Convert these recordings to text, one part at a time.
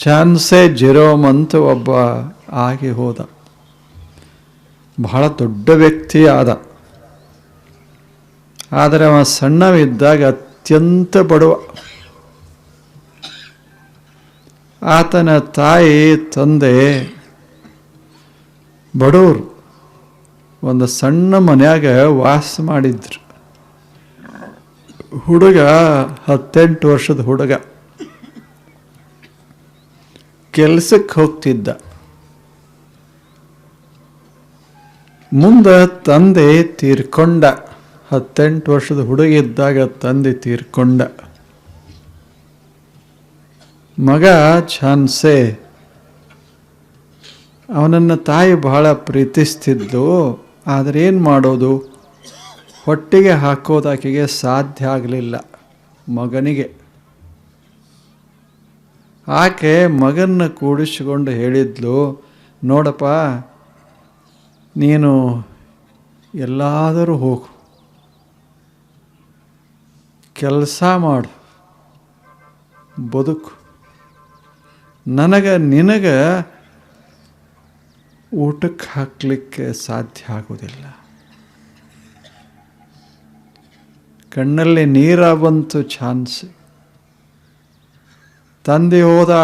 ಚಾನ್ಸೇ ಜೆರೋಮ್ ಅಂತ ಒಬ್ಬ ಆಗಿ ಹೋದ. ಬಹಳ ದೊಡ್ಡ ವ್ಯಕ್ತಿ ಆದ. ಆದರೆ ಅವ ಸಣ್ಣವಿದ್ದಾಗ ಅತ್ಯಂತ ಬಡವ. ಆತನ ತಾಯಿ, ತಂದೆ, ಬಡವರು ಒಂದು ಸಣ್ಣ ಮನೆಯಾಗ ವಾಸ ಮಾಡಿದ್ರು. ಹುಡುಗ ಹತ್ತೆಂಟು ವರ್ಷದ ಹುಡುಗ. ಕೆಲಸಕ್ಕೆ ಹೋಗ್ತಿದ್ದ. ಮುಂದೆ ತಂದೆ ತೀರ್ಕೊಂಡ. ಹತ್ತೆಂಟು ವರ್ಷದ ಹುಡುಗ ಇದ್ದಾಗ ತಂದೆ ತೀರ್ಕೊಂಡ. ಮಗ ಛಾನ್ಸೆ ಅವನನ್ನು ತಾಯಿ ಬಹಳ ಪ್ರೀತಿಸ್ತಿದ್ದು ಆದರೆ ಏನು ಮಾಡೋದು? ಹೊಟ್ಟಿಗೆ ಹಾಕೋದಾಕೆಗೆ ಸಾಧ್ಯ ಆಗಲಿಲ್ಲ ಮಗನಿಗೆ. ಆಕೆ ಮಗನ್ನ ಕೂಡಿಸಿಕೊಂಡು ಹೇಳಿದ್ಲು, ನೋಡಪ್ಪ, ನೀನು ಎಲ್ಲಾದರೂ ಹೋಗು. ಕೆಲಸ ಮಾಡು. ಬದುಕು. ನನಗೆ, ನಿನಗೆ ಊಟಕ್ಕೆ ಹಾಕಲಿಕ್ಕೆ ಸಾಧ್ಯ ಆಗೋದಿಲ್ಲ. ಕಣ್ಣಲ್ಲಿ ನೀರ ಬಂತು ಚಾನ್ಸ್ ತಂದೆ ಹೋದ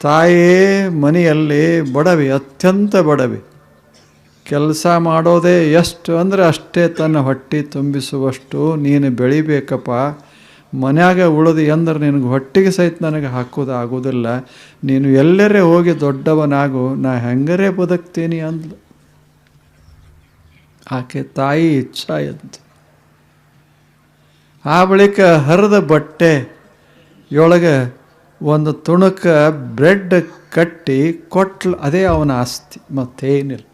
ತಾಯೇ ಮನೆಯಲ್ಲಿ ಬಡವಿ, ಅತ್ಯಂತ ಬಡವಿ. ಕೆಲಸ ಮಾಡೋದೇ ಎಷ್ಟು ಅಂದರೆ ಅಷ್ಟೇ ತನ್ನ ಹೊಟ್ಟೆ ತುಂಬಿಸುವಷ್ಟು, ನೀನು ಬೆಳಿಬೇಕಪ್ಪ, ಮನ್ಯಾಗ ಉಳಿದು ಎಂದ್ರೆ ನಿನಗೆ ಹೊಟ್ಟೆಗೆ ಸಹಿತ ನನಗೆ ಹಾಕೋದು ಆಗೋದಿಲ್ಲ. ನೀನು ಎಲ್ಲರೇ ಹೋಗಿ ದೊಡ್ಡವನಾಗು, ನಾ ಹೆಂಗರೆ ಬದುಕ್ತೀನಿ ಅಂದ್ಲು. ಆಕೆ ತಾಯಿ ಇಚ್ಛಾ ಎಂದು ಆ ಬಳಿಕ ಹರಿದ ಬಟ್ಟೆ ಯೊಳಗೆ ಒಂದು ತುಣುಕ ಬ್ರೆಡ್ ಕಟ್ಟಿ ಕೊಟ್ಲು ಅದೇ ಅವನ ಆಸ್ತಿ, ಮತ್ತೇನಿಲ್ಲ.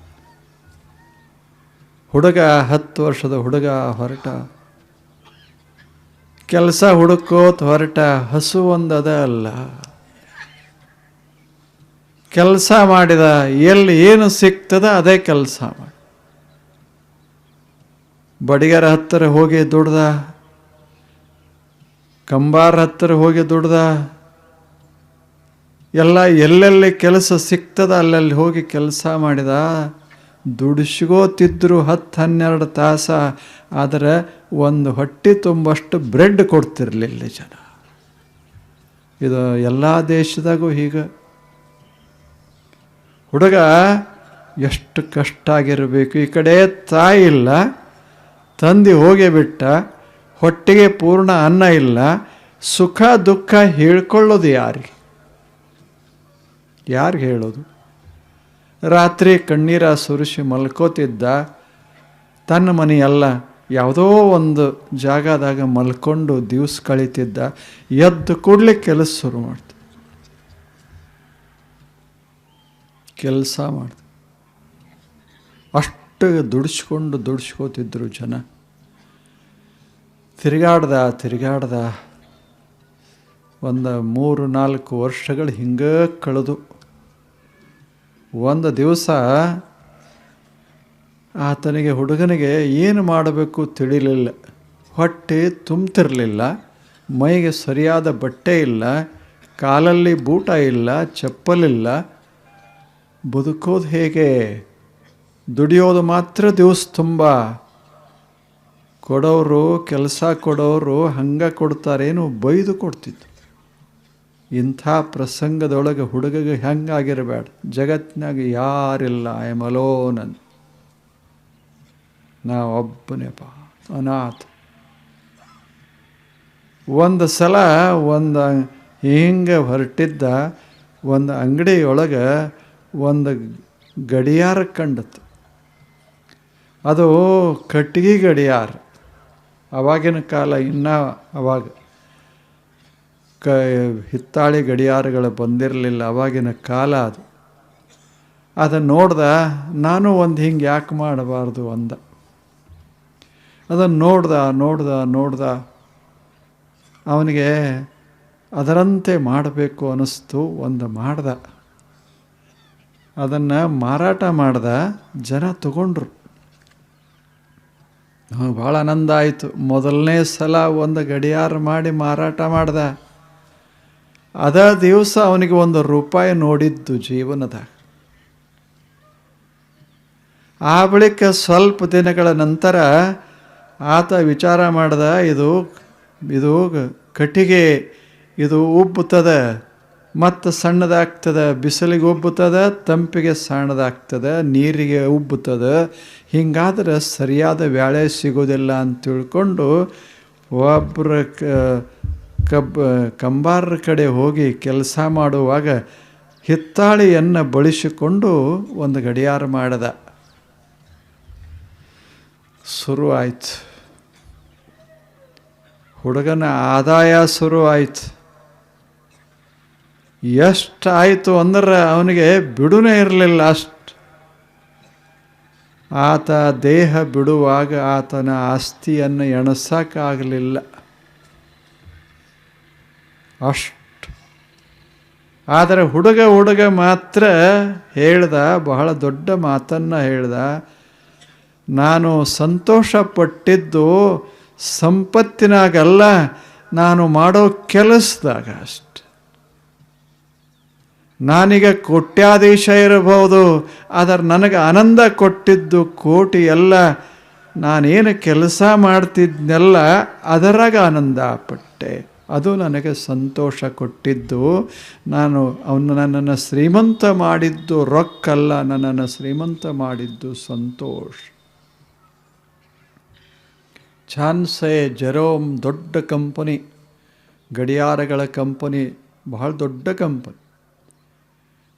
ಹುಡುಗ, ಹತ್ತು ವರ್ಷದ ಹುಡುಗ ಹೊರಟ. ಕೆಲಸ ಹುಡುಕೋತ್ ಹೊರಟ, ಹಸು ಒಂದದ ಅಲ್ಲ ಕೆಲಸ ಮಾಡಿದ, ಎಲ್ಲಿ ಏನು ಸಿಗ್ತದ ಅದೇ ಕೆಲಸ ಮಾಡಿ. ಬಡಿಗರ ಹತ್ತಿರ ಹೋಗಿ ದುಡ್ದ ಕಂಬಾರ ಹತ್ತಿರ ಹೋಗಿ ದುಡ್ದ? ಎಲ್ಲ ಎಲ್ಲೆಲ್ಲಿ ಕೆಲಸ ಸಿಗ್ತದ ಅಲ್ಲಲ್ಲಿ ಹೋಗಿ ಕೆಲಸ ಮಾಡಿದ? ದುಡಿಸ್ಕೋತಿದ್ರು ಹತ್ತು ಹನ್ನೆರಡು ತಾಸ, ಆದರೆ ಒಂದು ಹೊಟ್ಟೆ ತುಂಬಷ್ಟು ಬ್ರೆಡ್ ಕೊಡ್ತಿರಲಿಲ್ಲ ಜನ. ಇದು ಎಲ್ಲ ದೇಶದಾಗೂ ಈಗ ಹುಡುಗ, ಎಷ್ಟು ಕಷ್ಟ ಆಗಿರಬೇಕು ಈ ಕಡೆ ತಾಯಿ ಇಲ್ಲ, ತಂದೆ ಹೋಗೇ ಬಿಟ್ಟ. ಹೊಟ್ಟೆಗೆ ಪೂರ್ಣ ಅನ್ನ ಇಲ್ಲ, ಸುಖ ದುಃಖ ಹೇಳ್ಕೊಳ್ಳೋದು ಯಾರಿಗೆ? ಯಾರಿಗೆ ಹೇಳೋದು? ರಾತ್ರಿ ಕಣ್ಣೀರ ಸುರಿಸಿ ಮಲ್ಕೋತಿದ್ದ ತನ್ನ ಮನೆಯಲ್ಲ ಯಾವುದೋ ಒಂದು ಜಾಗದಾಗ ಮಲ್ಕೊಂಡು ದಿವಸ ಕಳೀತಿದ್ದ, ಎದ್ದು ಕೂಡಲೇ ಕೆಲಸ ಶುರು ಮಾಡ್ತ. ಕೆಲಸ ಮಾಡ್ತ. ಅಷ್ಟು ದುಡಿಸ್ಕೊಂಡು ದುಡಿಸ್ಕೋತಿದ್ರು ಜನ. ತಿರುಗಾಡ್ದ ತಿರುಗಾಡ್ದ. ಒಂದು ಮೂರು ನಾಲ್ಕು ವರ್ಷಗಳು ಹಿಂಗೆ ಕಳೆದು. ಒಂದು ದಿವಸ ಆತನಿಗೆ ಹುಡುಗನಿಗೆ ಏನು ಮಾಡಬೇಕು ತಿಳಿಲಿಲ್ಲ. ಹೊಟ್ಟೆ ತುಂಬ್ತಿರಲಿಲ್ಲ. ಮೈಗೆ ಸರಿಯಾದ ಬಟ್ಟೆ ಇಲ್ಲ. ಕಾಲಲ್ಲಿ ಬೂಟ ಇಲ್ಲ, ಚಪ್ಪಲಿಲ್ಲ. ಬದುಕೋದು ಹೇಗೆ? ದುಡಿಯೋದು ಮಾತ್ರ ದಿವಸ ತುಂಬ. ಕೊಡೋರು, ಕೆಲಸ ಕೊಡೋರು ಹಂಗೆ ಕೊಡ್ತಾರೇನು ಬೈದು ಕೊಡ್ತಿತ್ತು ಇಂಥ ಪ್ರಸಂಗದೊಳಗೆ ಹುಡುಗಗೆ ಹೆಂಗಾಗಿರಬೇಡ ಜಗತ್ತಿನಾಗ ಯಾರಿಲ್ಲ ಐ ಎಂ ಅಲೋನ್ ಅಂತ ನಾ ಒಬ್ಬನೇಪ ಅನಾಥ. ಒಂದು ಸಲ ಒಂದು ಹಿಂಗೆ ಹೊರಟಿದ್ದ ಒಂದು ಅಂಗಡಿಯೊಳಗೆ ಒಂದು ಗಡಿಯಾರ ಕಂಡತ್ತು. ಅದು ಕಟ್ಟಿಗೆ ಗಡಿಯಾರ. ಅವಾಗಿನ ಕಾಲ ಇನ್ನ ಅವಾಗ ಕ, ಹಿತ್ತಾಳಿ ಗಡಿಯಾರಗಳು ಬಂದಿರಲಿಲ್ಲ, ಅವಾಗಿನ ಕಾಲ ಅದು. ಅದನ್ನು ನೋಡ್ದ, ನಾನು ಒಂದು ಹಿಂಗೆ ಯಾಕೆ ಮಾಡಬಾರ್ದು? ಅಂದ. ಅದನ್ನು ನೋಡ್ದ ನೋಡ್ದ ನೋಡ್ದ. ಅವನಿಗೆ ಅದರಂತೆ ಮಾಡಬೇಕು ಅನ್ನಿಸ್ತು ಒಂದು ಮಾಡ್ದ. ಅದನ್ನು ಮಾರಾಟ ಮಾಡ್ದ, ಜನ ತಗೊಂಡ್ರು. ಭಾಳ ಆನಂದ ಆಯಿತು. ಮೊದಲನೇ ಸಲ ಒಂದು ಗಡಿಯಾರ ಮಾಡಿ ಮಾರಾಟ ಮಾಡ್ದೆ. ಅದ ದಿವಸ ಅವನಿಗೆ ಒಂದು ರೂಪಾಯಿ ನೋಡಿದ್ದು ಜೀವನದ ಆ ಬಳಿಕ ಸ್ವಲ್ಪ ದಿನಗಳ ನಂತರ ಆತ ವಿಚಾರ ಮಾಡ್ದ, ಇದು ಇದು ಕಟ್ಟಿಗೆ, ಇದು ಉಬ್ಬುತ್ತದ. ಮತ್ತು ಸಣ್ಣದಾಗ್ತದೆ, ಬಿಸಿಲಿಗೆ ಉಬ್ಬುತ್ತದೆ, ತಂಪಿಗೆ ಸಣ್ಣದಾಗ್ತದೆ, ನೀರಿಗೆ ಉಬ್ಬುತ್ತದೆ. ಹಿಂಗಾದ್ರೆ ಸರಿಯಾದ ವ್ಯಾಳೆ ಸಿಗೋದಿಲ್ಲ ಅಂತ ತಿಳ್ಕೊಂಡು ಒಬ್ಬರ ಕಬ್ಬ ಕಂಬಾರರ ಕಡೆ ಹೋಗಿ ಕೆಲಸ ಮಾಡುವಾಗ ಹಿತ್ತಾಳೆಯನ್ನು ಬಳಸಿಕೊಂಡು ಒಂದು ಗಡಿಯಾರ ಮಾಡಿದ. ಶುರು ಆಯ್ತು ಹುಡುಗನ ಆದಾಯ ಶುರು ಆಯ್ತು ಎಷ್ಟು ಆಯಿತು ಅಂದ್ರೆ ಅವನಿಗೆ ಬಿಡುನೇ ಇರಲಿಲ್ಲ ಅಷ್ಟು. ಆತ ದೇಹ ಬಿಡುವಾಗ ಆತನ ಆಸ್ತಿಯನ್ನು ಎಣಸಕ್ಕಾಗಲಿಲ್ಲ. ಅಷ್ಟು. ಆದರೆ ಹುಡುಗ ಹುಡುಗ ಮಾತ್ರ ಹೇಳ್ದ, ಬಹಳ ದೊಡ್ಡ ಮಾತನ್ನು ಹೇಳ್ದ, ನಾನು ಸಂತೋಷಪಟ್ಟಿದ್ದು ಸಂಪತ್ತಿನಾಗಲ್ಲ, ನಾನು ಮಾಡೋ ಕೆಲಸದಾಗ ಅಷ್ಟು. ನಾನೀಗ ಕೋಟ್ಯಾಧೀಶ ಇರಬಹುದು, ಆದರೆ ನನಗೆ ಆನಂದ ಕೊಟ್ಟಿದ್ದು ಕೋಟಿ ಎಲ್ಲ ನಾನೇನು ಕೆಲಸ ಮಾಡ್ತಿದ್ನೆಲ್ಲ ಅದರಾಗ ಆನಂದ ಪಟ್ಟೆ. ಅದು ನನಗೆ ಸಂತೋಷ ಕೊಟ್ಟಿದ್ದು. ನಾನು ಅವನು ನನ್ನನ್ನು ಶ್ರೀಮಂತ ಮಾಡಿದ್ದು ರೊಕ್ಕಲ್ಲ, ನನ್ನನ್ನು ಶ್ರೀಮಂತ ಮಾಡಿದ್ದು ಸಂತೋಷ. ಚಾನ್ಸೆ ಜೆರೋಮ್ ದೊಡ್ಡ ಕಂಪನಿ, ಗಡಿಯಾರಗಳ ಕಂಪನಿ, ಬಹಳ ದೊಡ್ಡ ಕಂಪನಿ.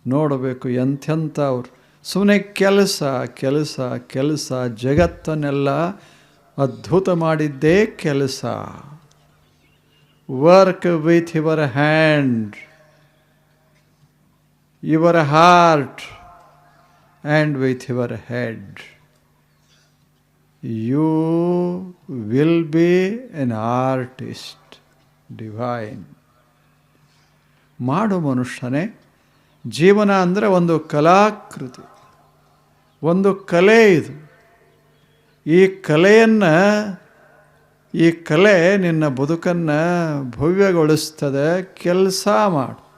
ನೋಡಬೇಕು ಎಂಥೆಂಥ ಅವರು. ಸುಮ್ಮನೆ ಕೆಲಸ ಕೆಲಸ ಕೆಲಸ, ಜಗತ್ತನ್ನೆಲ್ಲ ಅದ್ಭುತ ಮಾಡಿದ್ದೇ ಕೆಲಸ. Work with your hand your heart and with your head you will be an artist divine ಮಾಡು ಮನುಷ್ಯನೇ. ಜೀವನ ಅಂದರೆ ಒಂದು ಕಲಾಕೃತಿ, ಒಂದು ಕಲೆ ಇದು. ಈ ಕಲೆಯನ್ನು, ಈ ಕಲೆ ನಿನ್ನ ಬದುಕನ್ನು ಭವ್ಯಗೊಳಿಸ್ತದೆ, ಕೆಲಸ ಮಾಡು.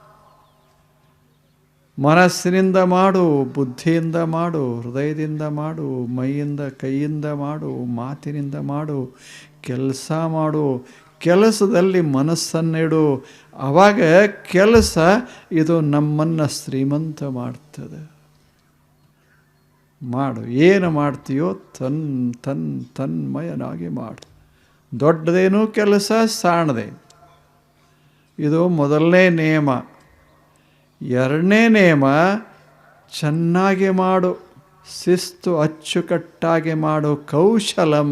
ಮನಸ್ಸಿನಿಂದ ಮಾಡು, ಬುದ್ಧಿಯಿಂದ ಮಾಡು, ಹೃದಯದಿಂದ ಮಾಡು, ಮೈಯಿಂದ ಕೈಯಿಂದ ಮಾಡು, ಮಾತಿನಿಂದ ಮಾಡು, ಕೆಲಸ ಮಾಡು ಕೆಲಸದಲ್ಲಿ ಮನಸ್ಸನ್ನಿಡು. ಆವಾಗ ಕೆಲಸ ಇದು ನಮ್ಮನ್ನು ಶ್ರೀಮಂತ ಮಾಡ್ತದೆ. ಮಾಡು, ಏನು ಮಾಡ್ತೀಯೋ ತನ್ ತನ್, ತನ್ಮಯನಾಗಿ ಮಾಡು. ದೊಡ್ಡದೇನೂ ಕೆಲಸ ಸಾಣದೆ ಇದು ಮೊದಲನೇ ನಿಯಮ ಎರಡನೇ ನಿಯಮ ಚೆನ್ನಾಗಿ ಮಾಡು, ಶಿಸ್ತು ಅಚ್ಚುಕಟ್ಟಾಗಿ ಮಾಡು, ಕೌಶಲಂ.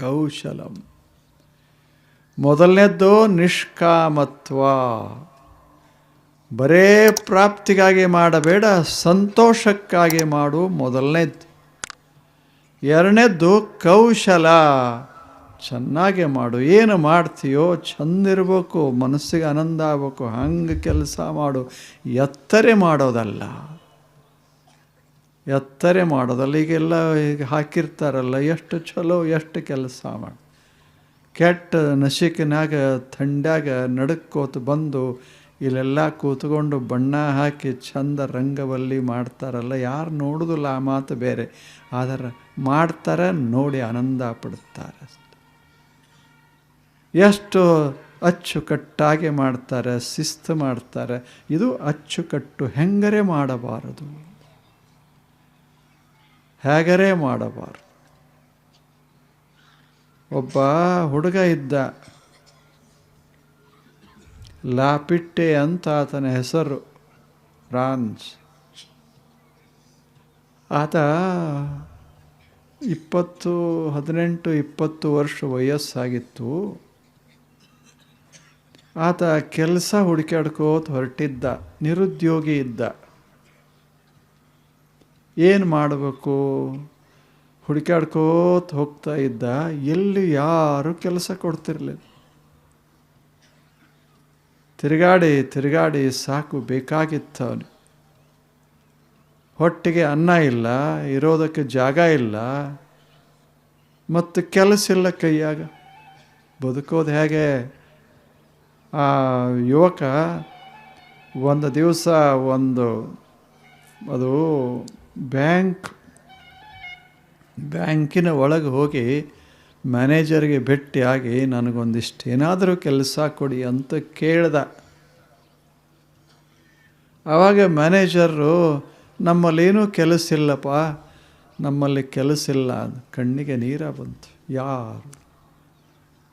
ಕೌಶಲಂ. ಮೊದಲನೇದ್ದು ನಿಷ್ಕಾಮತ್ವ. ಬರೇ ಪ್ರಾಪ್ತಿಗಾಗಿ ಮಾಡಬೇಡ, ಸಂತೋಷಕ್ಕಾಗಿ ಮಾಡು ಮೊದಲನೇದ್ದು. ಎರಡನೇದ್ದು ಕೌಶಲ. ಚೆನ್ನಾಗಿ ಮಾಡು, ಏನು ಮಾಡ್ತೀಯೋ ಚಂದಿರಬೇಕು, ಮನಸ್ಸಿಗೆ ಆನಂದ ಆಗ್ಬೇಕು, ಹಂಗೆ ಕೆಲಸ ಮಾಡು, ಎತ್ತರೆ ಮಾಡೋದಲ್ಲ. ಎತ್ತರೆ ಮಾಡೋದಲ್ಲ. ಈಗೆಲ್ಲ ಈಗ ಹಾಕಿರ್ತಾರಲ್ಲ, ಎಷ್ಟು ಚಲೋ, ಎಷ್ಟು ಕೆಲಸ ಮಾಡಿ. ಕೆಟ್ಟ ನಶಿಕನಾಗ, ಥಂಡ್ಯಾಗ ನಡುಕ್ಕೋತ ಬಂದು, ಇಲ್ಲೆಲ್ಲ ಕೂತ್ಕೊಂಡು ಬಣ್ಣ ಹಾಕಿ ಚಂದ ರಂಗವಲ್ಲಿ ಮಾಡ್ತಾರಲ್ಲ. ಯಾರು ನೋಡೋದಿಲ್ಲ ಆ ಮಾತು ಬೇರೆ. ಆದರೆ ಮಾಡ್ತಾರೆ, ನೋಡಿ ಆನಂದ ಪಡುತ್ತಾರೆ ಎಷ್ಟು ಅಚ್ಚುಕಟ್ಟಾಗಿ ಮಾಡ್ತಾರೆ, ಶಿಸ್ತು ಮಾಡ್ತಾರೆ. ಇದು ಅಚ್ಚುಕಟ್ಟು ಹೆಂಗರೆ ಮಾಡಬಾರದು. ಹೇಗರೇ ಮಾಡಬಾರ್ದು. ಒಬ್ಬ ಹುಡುಗ ಇದ್ದ ಲಾಪಿಟ್ಟೆ ಅಂತ ಆತನ ಹೆಸರು ಫ್ರಾನ್ಸ್ ಆತ ಇಪ್ಪತ್ತು, ಹದಿನೆಂಟು, ಇಪ್ಪತ್ತು ವರ್ಷ ವಯಸ್ಸಾಗಿತ್ತು. ಆತ ಕೆಲಸ ಹುಡುಕಾಡ್ಕೋತ ಹೊರಟಿದ್ದ, ನಿರುದ್ಯೋಗಿ ಇದ್ದ. ಏನು ಮಾಡಬೇಕು? ಹುಡುಕಾಡ್ಕೋತ ಹೋಗ್ತಾ ಇದ್ದ, ಎಲ್ಲಿ ಯಾರು ಕೆಲಸ ಕೊಡ್ತಿರ್ಲಿಲ್ಲ. ತಿರುಗಾಡಿ ತಿರುಗಾಡಿ ಸಾಕು ಬೇಕಾಗಿತ್ತು ಅವನು ಹೊಟ್ಟೆಗೆ ಅನ್ನ ಇಲ್ಲ, ಇರೋದಕ್ಕೆ ಜಾಗ ಇಲ್ಲ, ಮತ್ತು ಕೆಲಸ ಇಲ್ಲ ಕೈಯಾಗ. ಬದುಕೋದು ಹೇಗೆ? ಆ ಯುವಕ, ಒಂದು ದಿವಸ ಒಂದು, ಅದು ಬ್ಯಾಂಕ್, ಬ್ಯಾಂಕಿನ ಒಳಗೆ ಹೋಗಿ ಮ್ಯಾನೇಜರ್ಗೆ ಭೇಟಿಯಾಗಿ ನನಗೊಂದಿಷ್ಟು ಏನಾದರೂ ಕೆಲಸ ಕೊಡಿ ಅಂತ ಕೇಳ್ದ. ಆವಾಗ ಮ್ಯಾನೇಜರು, ನಮ್ಮಲ್ಲೇನೂ ಕೆಲಸ ಇಲ್ಲಪ್ಪ, ನಮ್ಮಲ್ಲಿ ಕೆಲಸ ಇಲ್ಲ. ಕಣ್ಣಿಗೆ ನೀರ ಬಂತು. ಯಾರು?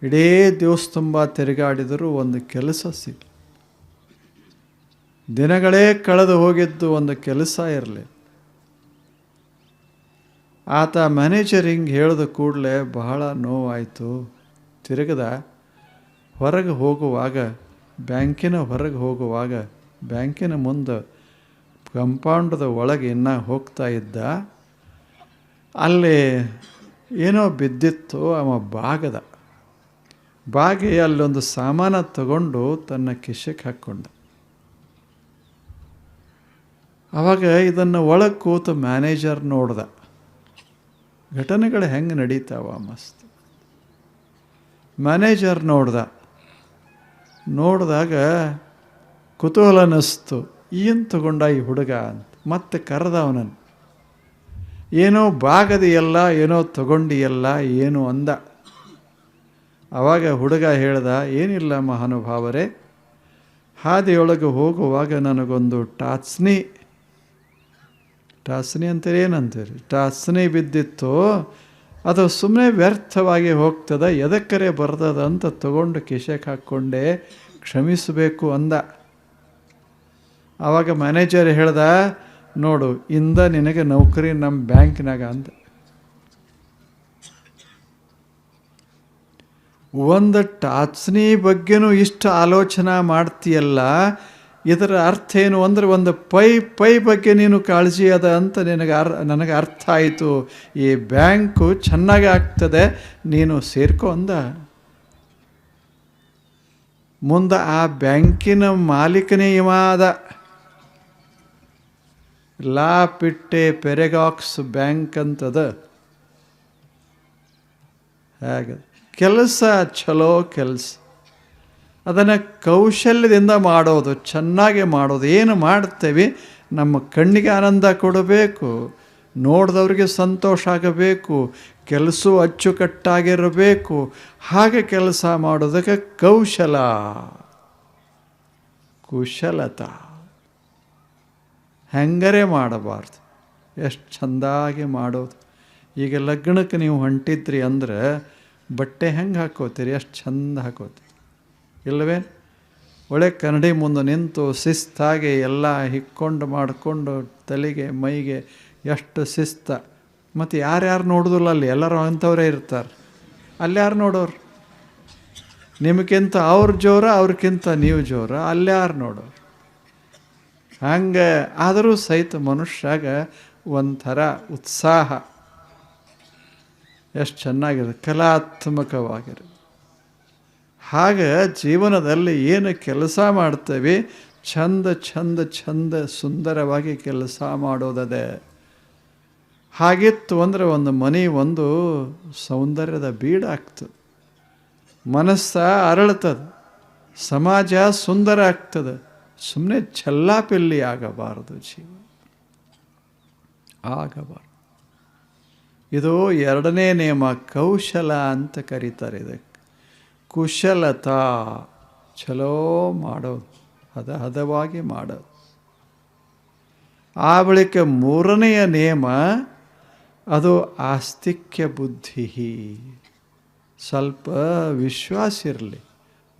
ಇಡೀ ದಿವಸ ತುಂಬ ತಿರುಗಾಡಿದರೂ ಒಂದು ಕೆಲಸ ಸಿಗ ದಿನಗಳೇ ಕಳೆದು ಹೋಗಿದ್ದು ಒಂದು ಕೆಲಸ ಇರಲಿ ಆತ ಮ್ಯಾನೇಜರ್ ಹಿಂಗೆ ಹೇಳಿದ ಕೂಡಲೇ ಬಹಳ ನೋವಾಯಿತು. ತಿರುಗದ ಹೊರಗೆ ಹೋಗುವಾಗ, ಬ್ಯಾಂಕಿನ ಹೊರಗೆ ಹೋಗುವಾಗ, ಬ್ಯಾಂಕಿನ ಮುಂದೆ ಕಂಪೌಂಡದ ಒಳಗೆ ಇನ್ನೂ ಹೋಗ್ತಾ ಇದ್ದ. ಅಲ್ಲಿ ಏನೋ ಬಿದ್ದಿತ್ತು ಅವ ಬಾಗದ. ಬಾಗಿ ಅಲ್ಲೊಂದು ಸಾಮಾನ ತಗೊಂಡು ತನ್ನ ಕಿಶಕ್ಕೆ ಹಾಕ್ಕೊಂಡ ಆವಾಗ ಇದನ್ನು ಒಳಗೆ ಕೂತು ಮ್ಯಾನೇಜರ್ ನೋಡ್ದ. ಘಟನೆಗಳು ಹೆಂಗೆ ನಡೀತಾವ ಮಸ್ತ್. ಮ್ಯಾನೇಜರ್ ನೋಡ್ದ. ನೋಡಿದಾಗ ಕುತೂಹಲ ಅನ್ನಿಸ್ತು ಏನು ತಗೊಂಡ ಈ ಹುಡುಗ ಅಂತ. ಮತ್ತೆ ಕರೆದ ಅವನನ್ನು. ಏನೋ ಬಾಗದಿಯಲ್ಲ, ಏನೋ ತಗೊಂಡಿಯಲ್ಲ, ಏನು ಅಂದ. ಆವಾಗ ಹುಡುಗ ಹೇಳ್ದ ಏನಿಲ್ಲ ಮಹಾನುಭಾವರೇ. ಹಾದಿಯೊಳಗೆ ಹೋಗುವಾಗ ನನಗೊಂದು ಟಾಚ್ನಿ. ಟಾಸ್ನಿ ಅಂತೀರಿ ಏನಂತೀರಿ? ಟಾಸ್ನಿ ಬಿದ್ದಿತ್ತು, ಅದು ಸುಮ್ಮನೆ ವ್ಯರ್ಥವಾಗಿ ಹೋಗ್ತದ, ಎದಕ್ಕರೆ ಬರ್ತದ ಅಂತ ತಗೊಂಡು ಕಿಶೆಗೆ ಹಾಕ್ಕೊಂಡೆ, ಕ್ಷಮಿಸಬೇಕು ಅಂದ. ಆವಾಗ ಮ್ಯಾನೇಜರ್ ಹೇಳ್ದ, ನೋಡು, ಇಂದ ನಿನಗೆ ನೌಕರಿ ನಮ್ಮ ಬ್ಯಾಂಕ್ನಾಗ ಅಂದ. ಒಂದು ಟಾಚ್ನಿ ಬಗ್ಗೆನೂ ಇಷ್ಟು ಆಲೋಚನೆ ಮಾಡ್ತೀಯಲ್ಲ ಇದರ ಅರ್ಥ ಏನು ಅಂದರೆ ಒಂದು ಪೈ ಪೈ ಬಗ್ಗೆ ನೀನು ಕಾಳಜಿ ಅದ ಅಂತ ನಿನಗೆ ಅರ್, ನನಗೆ ಅರ್ಥ ಆಯಿತು. ಈ ಬ್ಯಾಂಕು ಚೆನ್ನಾಗಿ ಆಗ್ತದೆ, ನೀನು ಸೇರ್ಕೊ ಅಂದ. ಮುಂದೆ ಆ ಬ್ಯಾಂಕಿನ ಮಾಲೀಕನೇ ಇವಾದ ಲಾಪಿಟ್ಟೆ ಪೆರೆಗಾಕ್ಸ್ ಬ್ಯಾಂಕ್ ಅಂತದ. ಹಾಗೆ. ಕೆಲಸ ಚಲೋ ಕೆಲಸ. ಅದನ್ನು ಕೌಶಲ್ಯದಿಂದ ಮಾಡೋದು, ಚೆನ್ನಾಗಿ ಮಾಡೋದು, ಏನು ಮಾಡ್ತೇವೆ, ನಮ್ಮ ಕಣ್ಣಿಗೆ ಆನಂದ ಕೊಡಬೇಕು, ನೋಡಿದವ್ರಿಗೆ ಸಂತೋಷ ಆಗಬೇಕು ಕೆಲಸ ಅಚ್ಚುಕಟ್ಟಾಗಿರಬೇಕು, ಹಾಗೆ ಕೆಲಸ ಮಾಡೋದಕ್ಕೆ ಕೌಶಲ. ಕುಶಲತ. ಹೆಂಗರೆ ಮಾಡಬಾರ್ದು, ಎಷ್ಟು ಚೆಂದಾಗಿ ಮಾಡೋದು. ಈಗ ಲಗ್ನಕ್ಕೆ ನೀವು ಹೊಂಟಿದ್ರಿ ಅಂದ್ರೆ ಬಟ್ಟೆ ಹೆಂಗೆ ಹಾಕೋತೀರಿ, ಎಷ್ಟು ಚಂದ ಹಾಕೋತೀರಿ? ಇಲ್ಲವೇ? ಒಳ್ಳೆ ಕನ್ನಡಿ ಮುಂದೆ ನಿಂತು ಶಿಸ್ತಾಗಿ ಎಲ್ಲ ಹಿಕ್ಕೊಂಡು ಮಾಡಿಕೊಂಡು ತಲೆಗೆ ಮೈಗೆ ಎಷ್ಟು ಶಿಸ್ತ. ಮತ್ತು ಯಾರ್ಯಾರು ನೋಡೋದಿಲ್ಲ ಅಲ್ಲಿ? ಎಲ್ಲರೂ ಅಂಥವರೇ ಇರ್ತಾರೆ. ಅಲ್ಲ್ಯಾರು ನೋಡೋರು? ನಿಮಗಿಂತ ಅವ್ರ ಜೋರ ಅವ್ರಿಗಿಂತ ನೀವು ಜೋರ ಅಲ್ಲ್ಯಾರು ನೋಡೋರು? ಹಂಗೆ ಆದರೂ ಸಹಿತ ಮನುಷ್ಯಾಗ ಒಂಥರ ಉತ್ಸಾಹ. ಎಷ್ಟು ಚೆನ್ನಾಗಿದೆ, ಕಲಾತ್ಮಕವಾಗಿರುತ್ತೆ. ಹಾಗೆ ಜೀವನದಲ್ಲಿ ಏನು ಕೆಲಸ ಮಾಡ್ತೇವೆ? ಚಂದ ಚಂದ ಚಂದ ಸುಂದರವಾಗಿ ಕೆಲಸ ಮಾಡೋದದೆ. ಹಾಗಿತ್ತು ಅಂದರೆ ಒಂದು, ಮನೆ ಒಂದು ಸೌಂದರ್ಯದ ಬೀಡಾಗ್ತದೆ ಮನಸ್ಸ ಅರಳ್ತದೆ. ಸಮಾಜ ಸುಂದರ ಆಗ್ತದೆ. ಸುಮ್ಮನೆ ಚೆಲ್ಲಾಪಿಲ್ಲಿ ಆಗಬಾರದು ಜೀವ. ಆಗಬಾರದು. ಇದು ಎರಡನೇ ನಿಯಮ ಕೌಶಲ ಅಂತ ಕರೀತಾರೆ ಇದಕ್ಕೆ. ಕುಶಲತಾ. ಚಲೋ ಮಾಡೋದು. ಹದ ಹದವಾಗಿ ಮಾಡೋದು. ಆ ಬಳಿಕ ಮೂರನೆಯ ನಿಯಮ, ಅದು ಆಸ್ತಿಕ್ಯ ಬುದ್ಧಿ. ಸ್ವಲ್ಪ ವಿಶ್ವಾಸ ಇರಲಿ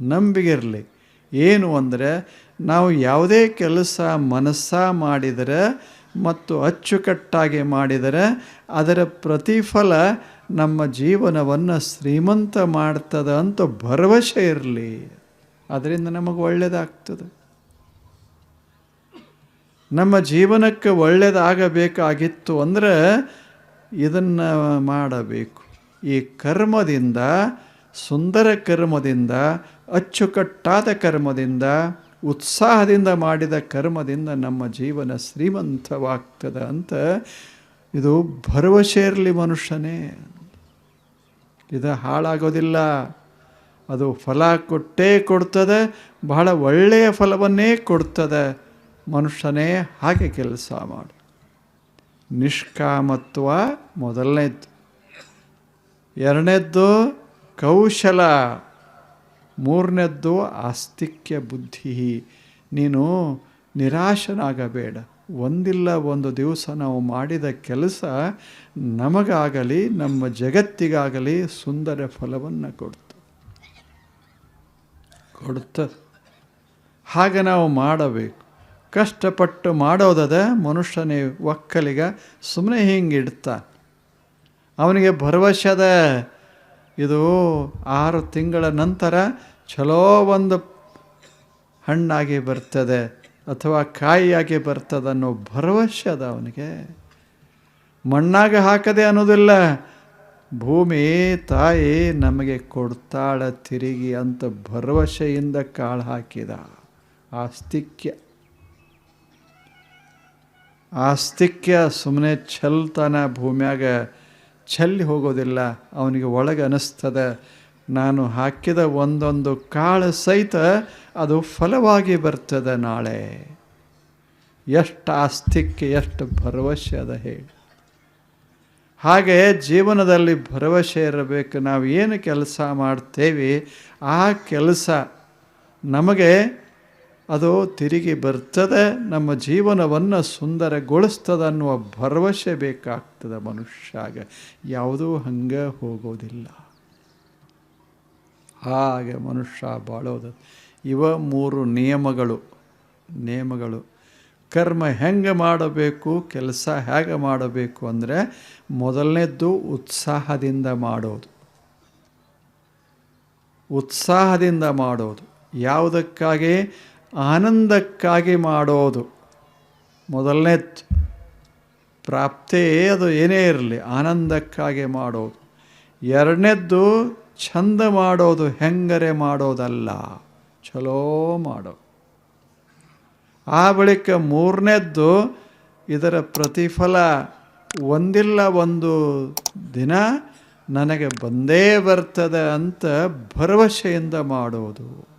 ನಂಬಿಗಿರಲಿ ಏನು ಅಂದರೆ, ನಾವು ಯಾವುದೇ ಕೆಲಸ ಮನಸ್ಸ ಮಾಡಿದರೆ ಮತ್ತು ಅಚ್ಚುಕಟ್ಟಾಗಿ ಮಾಡಿದರೆ, ಅದರ ಪ್ರತಿಫಲ ನಮ್ಮ ಜೀವನವನ್ನು ಶ್ರೀಮಂತ ಮಾಡ್ತದ ಅಂತ ಭರವಸೆ ಇರಲಿ. ಅದರಿಂದ ನಮಗೆ ಒಳ್ಳೆಯದಾಗ್ತದೆ ನಮ್ಮ ಜೀವನಕ್ಕೆ ಒಳ್ಳೆಯದಾಗಬೇಕಾಗಿತ್ತು ಅಂದರೆ ಇದನ್ನು ಮಾಡಬೇಕು. ಈ ಕರ್ಮದಿಂದ, ಸುಂದರ ಕರ್ಮದಿಂದ, ಅಚ್ಚುಕಟ್ಟಾದ ಕರ್ಮದಿಂದ, ಉತ್ಸಾಹದಿಂದ ಮಾಡಿದ ಕರ್ಮದಿಂದ ನಮ್ಮ ಜೀವನ ಶ್ರೀಮಂತವಾಗ್ತದೆ ಅಂತ ಇದು ಭರವಸೆ ಇರಲಿ ಮನುಷ್ಯನೇ. ಇದು ಹಾಳಾಗೋದಿಲ್ಲ. ಅದು ಫಲ ಕೊಟ್ಟೇ ಕೊಡ್ತದೆ, ಬಹಳ ಒಳ್ಳೆಯ ಫಲವನ್ನೇ ಕೊಡ್ತದೆ. ಮನುಷ್ಯನೇ ಹಾಗೆ ಕೆಲಸ ಮಾಡು. ನಿಷ್ಕಾಮತ್ವ ಮೊದಲನೇದ್ದು ಎರಡನೇದ್ದು ಕೌಶಲ. ಮೂರನೇದ್ದು ಆಸ್ತಿಕ್ಯ ಬುದ್ಧಿ. ನೀನು ನಿರಾಶನಾಗಬೇಡ. ಒಂದಿಲ್ಲ ಒಂದು ದಿವಸ ನಾವು ಮಾಡಿದ ಕೆಲಸ ನಮಗಾಗಲಿ, ನಮ್ಮ ಜಗತ್ತಿಗಾಗಲಿ ಸುಂದರ ಫಲವನ್ನು ಕೊಡ್ತು. ಕೊಡ್ತದೆ ಹಾಗೆ ನಾವು ಮಾಡಬೇಕು. ಕಷ್ಟಪಟ್ಟು ಮಾಡೋದದ ಮನುಷ್ಯನೇ ಒಕ್ಕಲಿಗ ಸುಮ್ಮನೆ ಹಿಂಗೆ ಇಡ್ತಾ ಅವನಿಗೆ ಭರವಸೆದ ಇದು ಆರು ತಿಂಗಳ ನಂತರ ಚಲೋ ಒಂದು ಹಣ್ಣಾಗಿ ಬರ್ತದೆ. ಅಥವಾ ಕಾಯಿಯಾಗಿ ಬರ್ತದ ಅನ್ನೋ ಭರವಸೆ ಅದ ಅವನಿಗೆ. ಮಣ್ಣಾಗ ಹಾಕದೆ ಅನ್ನೋದಿಲ್ಲ. ಭೂಮಿ ತಾಯಿ ನಮಗೆ ಕೊಡ್ತಾಳ ತಿರುಗಿ ಅಂತ ಭರವಸೆಯಿಂದ ಕಾಳು ಹಾಕಿದ. ಆಸ್ತಿಕ್ಯ. ಆಸ್ತಿಕ್ಯ ಸುಮ್ಮನೆ ಚಲ್ತಾನ ಭೂಮ್ಯಾಗ ಚೆಲ್ಲಿ ಹೋಗೋದಿಲ್ಲ. ಅವನಿಗೆ ಒಳಗೆ ಅನ್ನಿಸ್ತದೆ ನಾನು ಹಾಕಿದ ಒಂದೊಂದು ಕಾಳು ಸಹಿತ ಅದು ಫಲವಾಗಿ ಬರ್ತದೆ ನಾಳೆ. ಎಷ್ಟು ಆಸ್ತಿಕ್ಕೆ ಎಷ್ಟು ಭರವಸೆ ಅದ ಹೇಳಿ. ಹಾಗೆ ಜೀವನದಲ್ಲಿ ಭರವಸೆ ಇರಬೇಕು. ನಾವು ಏನು ಕೆಲಸ ಮಾಡ್ತೇವೆ ಆ ಕೆಲಸ ನಮಗೆ ಅದು ತಿರುಗಿ ಬರ್ತದೆ. ನಮ್ಮ ಜೀವನವನ್ನು ಸುಂದರಗೊಳಿಸ್ತದೆ ಅನ್ನುವ ಭರವಸೆ ಬೇಕಾಗ್ತದೆ ಮನುಷ್ಯಾಗ. ಯಾವುದೂ ಹಂಗೆ ಹೋಗೋದಿಲ್ಲ. ಹಾಗೆ ಮನುಷ್ಯ ಬಾಳೋದು. ಇವ ಮೂರು ನಿಯಮಗಳು. ನಿಯಮಗಳು. ಕರ್ಮ ಹೆಂಗೆ ಮಾಡಬೇಕು, ಕೆಲಸ ಹೇಗೆ ಮಾಡಬೇಕು ಅಂದರೆ ಮೊದಲನೇದ್ದು ಉತ್ಸಾಹದಿಂದ ಮಾಡೋದು. ಉತ್ಸಾಹದಿಂದ ಮಾಡೋದು. ಯಾವುದಕ್ಕಾಗಿ? ಆನಂದಕ್ಕಾಗಿ ಮಾಡೋದು. ಮೊದಲನೇದ್ದು. ಪ್ರಾಪ್ತಿ ಅದು ಏನೇ ಇರಲಿ, ಆನಂದಕ್ಕಾಗಿ ಮಾಡೋದು. ಎರಡನೇದ್ದು ಚಂದ ಮಾಡೋದು ಹೆಂಗರೆ ಮಾಡೋದಲ್ಲ? ಚಲೋ ಮಾಡೋ. ಆ ಬಳಿಕ ಮೂರನೇದ್ದು ಇದರ ಪ್ರತಿಫಲ ಒಂದಿಲ್ಲ ಒಂದು ದಿನ ನನಗೆ ಬಂದೇ ಬರ್ತದೆ ಅಂತ ಭರವಸೆಯಿಂದ ಮಾಡೋದು.